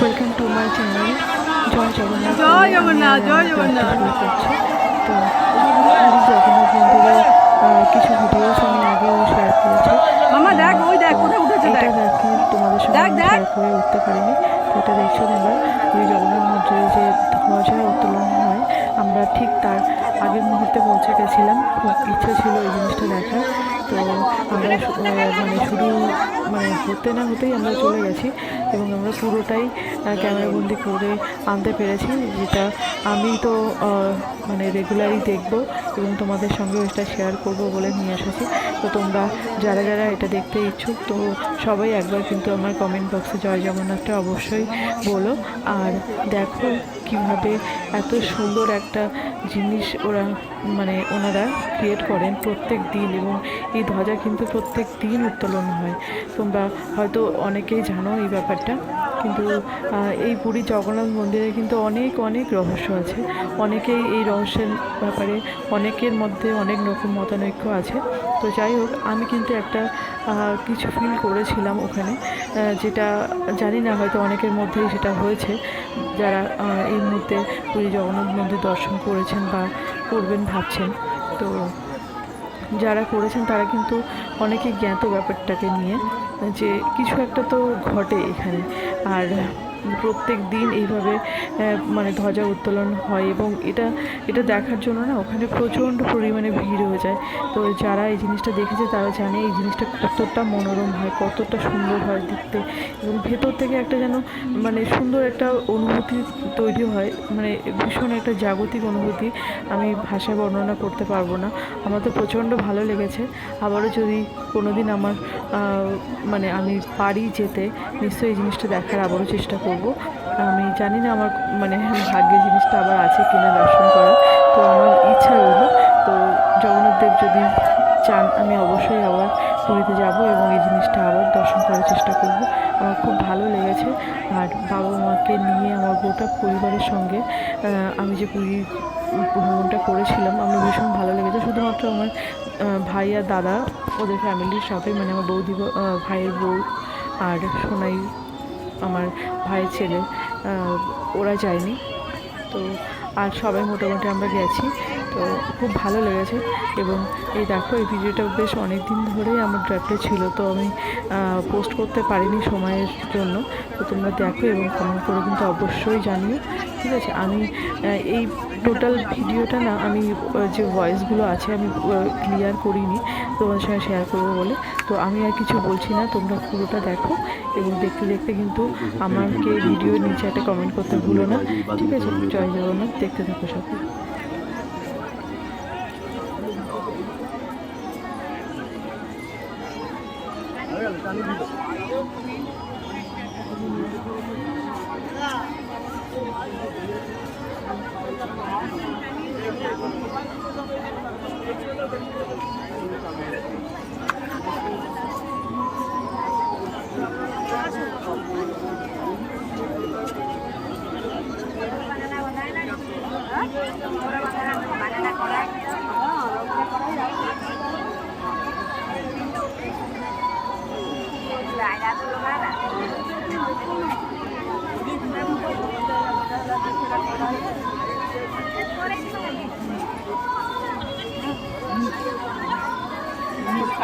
Welcome to my channel জয় জগন্নাথ জয় জগন্নাথ, জয় জগন্নাথ। তো জগন্নাথ মন্দিরের কিছু ভিডিওস আমি আগেও শেয়ার করেছি। মামা দেখ ওই দেখ কোথায় উঠেছে দেখ। তোমাদের সঙ্গে। শেয়ার করে উঠতে পারিনি। এটা দেখছ তোমরা ওই জগন্নাথ মন্দিরে যে ধ্বজা হয় ঠিক তার আগের মুহূর্তে পৌঁছে গেছিলাম। খুব ইচ্ছে ছিল এই জিনিসটা দেখার। তো আমরা মানে শুরু মানে হতে না হতেই আমরা চলে গেছি এবং আমরা পুরোটাই ক্যামেরাবন্দি করে আনতে পেরেছি। যেটা আমি তো মানে রেগুলারই দেখব। এবং তোমাদের সঙ্গে এটা শেয়ার করব বলে নিয়ে এসেছি। তো তোমরা যারা যারা এটা দেখতে ইচ্ছুক, তো সবাই একবার কিন্তু আমার কমেন্ট বক্সে জয় জগন্নাথটা অবশ্যই বলো। আর দেখো কীভাবে এত সুন্দর একটা জিনিস ওরা মানে ওনারা ক্রিয়েট করেন প্রত্যেক দিন এবং এই ধ্বজা কিন্তু প্রত্যেক দিন উত্তোলন হয়। তোমরা হয়তো অনেকেই জানো এই ব্যাপারটা। কিন্তু এই পুরী জগন্নাথ মন্দিরে কিন্তু অনেক অনেক রহস্য আছে। অনেকেই এই রহস্যের ব্যাপারে, অনেকের মধ্যে অনেক রকম মতানৈক্য আছে। তো যাই হোক, আমি কিন্তু একটা কিছু ফিল করেছিলাম ওখানে যেটা জানি না, হয়তো অনেকের মধ্যেই সেটা হয়েছে। যারা এই মুহূর্তে পুরী জগন্নাথ মন্দির দর্শন করেছেন বা করবেন ভাবছেন, তো যারা করেছেন তারা কিন্তু অনেকে জ্ঞাত ব্যাপারটাকে নিয়ে, যে কিছু একটা তো ঘটে এখানে। আর প্রত্যেক দিন এইভাবে মানে ধ্বজা উত্তোলন হয় এবং এটা এটা দেখার জন্য না ওখানে প্রচণ্ড পরিমাণে ভিড় হয়ে যায়। তো যারা এই জিনিসটা দেখেছে তারা জানে এই জিনিসটা কতটা মনোরম হয়, কতটা সুন্দর হয় দেখতে এবং ভেতর থেকে একটা যেন মানে সুন্দর একটা অনুভূতি তৈরি হয় মানে ভীষণ একটা জাগতিক অনুভূতি আমি ভাষায় বর্ণনা করতে পারব না। আমার তো প্রচণ্ড ভালো লেগেছে। আবারও যদি কোনো দিন আমার মানে আমি পারি যেতে, নিশ্চয়ই এই জিনিসটা দেখার আবারও চেষ্টা করব। আমি জানি না আমার মানে ভাগ্যে জিনিসটা আবার আছে কিনা দর্শন করার। তো আমার ইচ্ছা রইল। তো জগন্নাথ দেব যদি চান, আমি অবশ্যই আবার পুরীতে যাব এবং এই জিনিসটা আবার দর্শন করার চেষ্টা করব। আমার খুব ভালো লেগেছে। আর বাবা মাকে নিয়ে আমার গোটা পরিবারের সঙ্গে আমি যে পুরী ভ্রমণটা করেছিলাম, আমার ভীষণ ভালো লেগেছে। শুধুমাত্র আমার ভাই আর দাদা, ওদের ফ্যামিলির সাথে মানে আমার বৌদি ভাইয়ের বউ আর সোনাই আমার ভাইয়ের ছেলে ওরা যায়নি। তো আর সবাই মোটামুটি আমরা গেছি। তো খুব ভালো লেগেছে এবং এই দেখো, এই ভিডিওটা বেশ অনেক দিন ধরেই আমার ড্রাফটে ছিল। তো আমি পোস্ট করতে পারিনি সময়ের জন্য। তো তোমরা দেখো এবং কমেন্ট করে কিন্তু অবশ্যই জানিও। ঠিক আছে, আমি এই টোটাল ভিডিওটা না, আমি যে ভয়েসগুলো আছে আমি ক্লিয়ার করিনি। তোমাদের সঙ্গে শেয়ার করব বলে। তো আমি আর কিছু বলছি না, তোমরা পুরোটা দেখো। এবং দেখতে দেখতে কিন্তু আমাকে ভিডিও নিচে একটা কমেন্ট করতে ভুলো না। ঠিক আছে জয় জগন্নাথ দেখতে থাকো সবাই